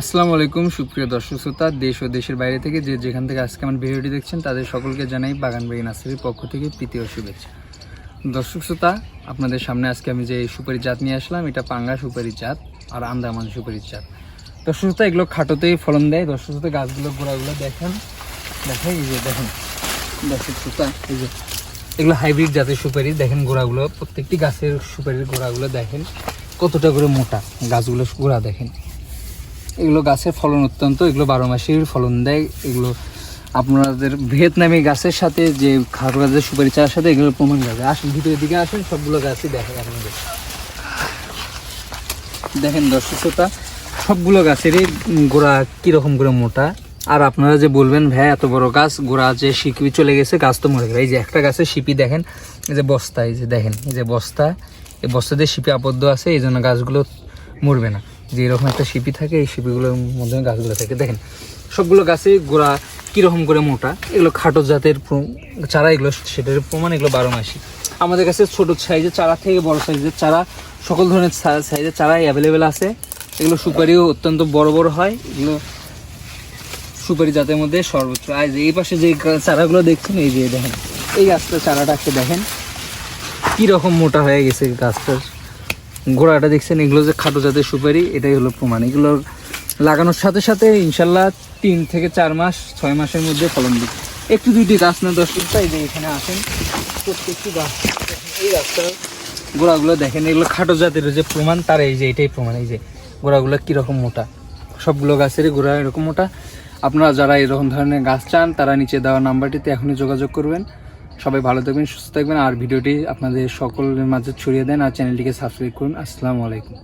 আসসালামু আলাইকুম, সুপ্রিয় দর্শক শ্রোতা, দেশ ও দেশের বাইরে থেকে যে যেখান থেকে আজকে আমার ভিডিওটি দেখছেন, তাদের সকলকে জানাই বাগানবাড়ি নার্সারির পক্ষ থেকে প্রীতি ও শুভেচ্ছা। দর্শক শ্রোতা, আপনাদের সামনে আজকে আমি যে সুপারি জাত নিয়ে আসলাম, এটা পাঙ্গা সুপারি জাত আর আন্দামান সুপারি জাত। দর্শক শ্রোতা, এগুলো খাটোতেই ফলন দেয়। দর্শক শ্রোতা, গাছগুলো গোড়াগুলো দেখেন। দেখেন, এই যে দেখেন। দর্শক শ্রোতা, এই যে এগুলো হাইব্রিড জাতের সুপারি। দেখেন গোড়াগুলো, প্রত্যেকটি গাছের সুপারির গোড়াগুলো দেখেন। কতটা করে মোটা, গাছগুলো গোড়া দেখেন। এগুলো গাছের ফলন অত্যন্ত, এগুলো বারো মাসের ফলন দেয়, এগুলো আপনাদের ভিয়েতনামি গাছের সাথে যে খাটো গাছের সুপারি চার সাথে এগুলো প্রমাণ যাবে। আসুন, ভিতরের দিকে আসুন, সবগুলো গাছই দেখেন আপনাদের। দেখেন দর্শক শ্রোতা, সবগুলো গাছেরই গোড়া কীরকম করে মোটা। আর আপনারা যে বলবেন, ভাই, এত বড় গাছ, গোড়া যে শিকড়ি চলে গেছে, গাছ তো মরে গেল। এই যে একটা গাছের শিপি দেখেন, এই যে বস্তা, এই যে দেখেন, এই যে বস্তা, এই বস্তাতে শিপি আবদ্ধ আছে, এই জন্য গাছগুলো মরবে না। যে এরকম একটা শিপি থাকে, এই শিপিগুলোর মধ্যে গাছগুলো থাকে। দেখেন, সবগুলো গাছে গোড়া কীরকম করে মোটা? এগুলো খাটো জাতের চারা, এগুলো সেটার প্রমাণ এগুলো বারো মাসি। আমাদের কাছে ছোট সাইজের চারা থেকে বড় সাইজের চারা, সকল ধরনের সাইজের চারাই অ্যাভেলেবেল আছে। এগুলো সুপারিও অত্যন্ত বড় বড় হয়। এগুলো সুপারি জাতের মধ্যে সর্বোচ্চ। আর এই পাশে যে চারাগুলো দেখছেন, এই যে দেখেন, এই গাছটা চারাটা দেখেন, কীরকম মোটা হয়ে গেছে গাছটার। গোড়াটা দেখছেন, এগুলো যে খাটো জাতের সুপারি, এটাই হলো প্রমাণ। এগুলো লাগানোর সাথে সাথে ইনশাল্লাহ তিন থেকে চার মাস, ছয় মাসের মধ্যে ফলন দিবে। একটু দুইটি গাছ না, দশ ফুটটা এই যে এখানে আসেন। প্রত্যেকটি গাছ এই গাছটার গোড়াগুলো দেখেন, এগুলো খাটো জাতের যে প্রমাণ, তার এই যে, এটাই প্রমাণ। এই যে, গোড়াগুলো কীরকম মোটা। সবগুলো গাছেরই গোড়া এরকম মোটা। আপনারা যারা এরকম ধরনের গাছ চান, তারা নিচে দেওয়া নাম্বারটিতে এখনই যোগাযোগ করবেন। সবাই ভালো থাকবেন, সুস্থ থাকবেন, আর ভিডিওটি আপনাদের সকলের মাঝে ছড়িয়ে দেন, আর চ্যানেলটিকে সাবস্ক্রাইব করুন। আসসালামু আলাইকুম।